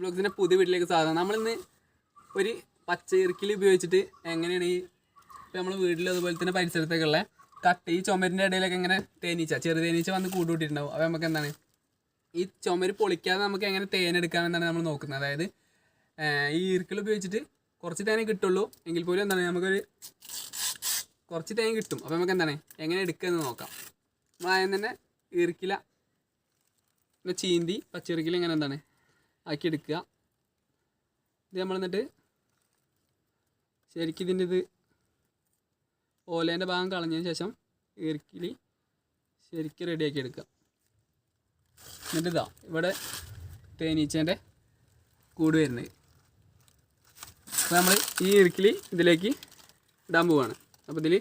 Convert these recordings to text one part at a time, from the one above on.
ബ്ലോഗ്സിന്റെ പുതിയ വീട്ടിലേക്ക് സാധനം. നമ്മളിന്ന് ഒരു പച്ചയിറക്കിൽ ഉപയോഗിച്ചിട്ട് എങ്ങനെയാണ് ഈ ഇപ്പം നമ്മൾ വീട്ടിൽ അതുപോലെ തന്നെ പരിസരത്തൊക്കെ ഉള്ള കട്ട ഈ ചുമരിന്റെ ഇടയിലൊക്കെ ഇങ്ങനെ തേനീച്ച ചെറു തേനീച്ച വന്ന് കൂട്ടുകൂട്ടിയിട്ടുണ്ടാവും അപ്പോൾ നമുക്ക് എന്താണ്? ഈ ചുമര് പൊളിക്കാതെ നമുക്ക് എങ്ങനെ തേനെടുക്കാമെന്നാണ് നമ്മൾ നോക്കുന്നത്. അതായത് ഈ ഇറുക്കൽ ഉപയോഗിച്ചിട്ട് കുറച്ച് തേനെ കിട്ടുള്ളൂ. എങ്കിൽ പോലും എന്താണ്? നമുക്കൊരു കുറച്ച് തേൻ കിട്ടും. അപ്പോൾ നമുക്ക് എന്താണ്? എങ്ങനെ എടുക്കുകയെന്ന് നോക്കാം. നമ്മൾ ആദ്യം തന്നെ ഇറുക്കില ചീന്തി പച്ചിറുക്കിൽ ഇങ്ങനെ എന്താണ്? ആക്കി എടുക്കുക ഇത് നമ്മൾ എന്നിട്ട് ശരിക്കും ഇതിന്റെ ഇത് ഓലേന്റെ ഭാഗം കളഞ്ഞതിന് ശേഷം ഇറുക്കിലി ശരിക്കും റെഡിയാക്കി എടുക്കുക. എന്നിട്ട് ഇതാ ഇവിടെ തേനീച്ചേന്റെ കൂട് വരുന്നത്. അപ്പോൾ നമ്മൾ ഈ ഇറുക്കിലി ഇതിലേക്ക് ഇടാൻ പോവുകയാണ് അപ്പോൾ ഇതിൽ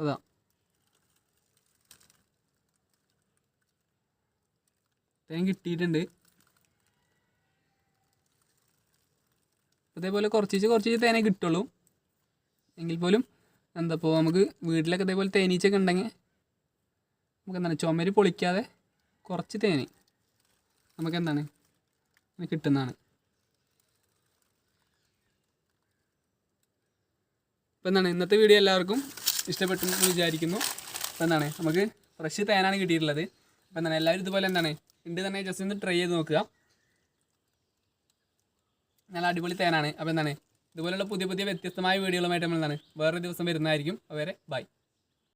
അതാ. തേൻ കിട്ടിയിട്ടുണ്ട്. അതേപോലെ കുറച്ച് കുറച്ച് തേനെ കിട്ടുള്ളൂ. എങ്കിൽ പോലും എന്താ ഇപ്പോൾ നമുക്ക് വീട്ടിലൊക്കെ ഇതേപോലെ തേനീച്ചൊക്കെ ഉണ്ടെങ്കിൽ നമുക്ക് എന്താണ് ചുമര് പൊളിക്കാതെ കുറച്ച് തേന് നമുക്ക് എന്താണ് കിട്ടുന്നതാണ്. ഇപ്പം എന്താണ് ഇന്നത്തെ വീഡിയോ എല്ലാവർക്കും ഇഷ്ടപ്പെട്ടു എന്ന് വിചാരിക്കുന്നു. അപ്പോൾ എന്താണ്? നമുക്ക് ഫ്രഷ് തേനാണ് കിട്ടിയിട്ടുള്ളത്. അപ്പോൾ എന്താണ്? എല്ലാവരും ഇതുപോലെ എന്താണ്? ഉണ്ട് തന്നെ ജസ്റ്റ് ഒന്ന് ട്രൈ ചെയ്ത് നോക്കുക. നല്ല അടിപൊളി തേനാണ്. അപ്പോൾ എന്താണ്? ഇതുപോലുള്ള പുതിയ പുതിയ വ്യത്യസ്തമായ വീഡിയോകളുമായിട്ട് നമ്മൾ എന്താണ്? വേറൊരു ദിവസം വരുന്നതായിരിക്കും. അവരെ ബൈ